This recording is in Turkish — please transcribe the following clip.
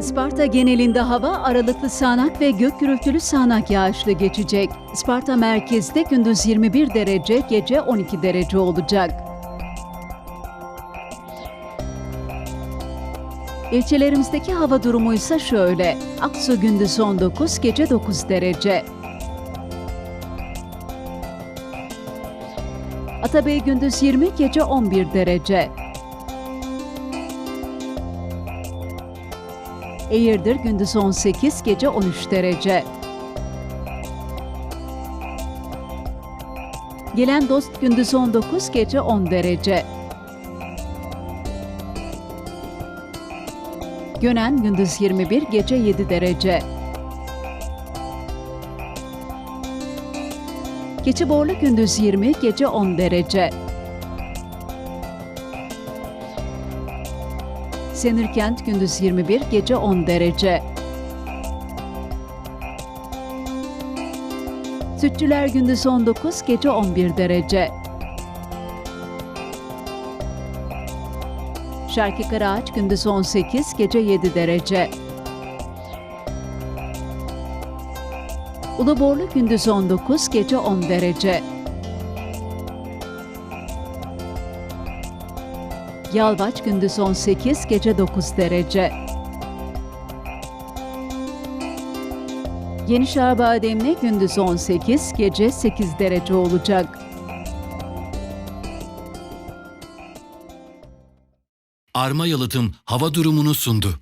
Isparta genelinde hava aralıklı sağanak ve gök gürültülü sağanak yağışlı geçecek. Isparta merkezde gündüz 21 derece, gece 12 derece olacak. İlçelerimizdeki hava durumu ise şöyle. Aksu gündüz 19, gece 9 derece. Atabey gündüz 20, gece 11 derece. Eğirdir gündüz 18, gece 13 derece. Gelen dost gündüz 19, gece 10 derece. Gönen gündüz 21, gece 7 derece. Keçiborlu gündüz 20, gece 10 derece. Senirkent gündüz 21, gece 10 derece. Sütçüler gündüz 19, gece 11 derece. Şarkı Karaağaç gündüz 18, gece 7 derece. Uluborlu gündüz 19, gece 10 derece. Yalvaç gündüz 18, gece 9 derece. Yenişehir Bademli gündüz 18, gece 8 derece olacak. Arma Yalıtım hava durumunu sundu.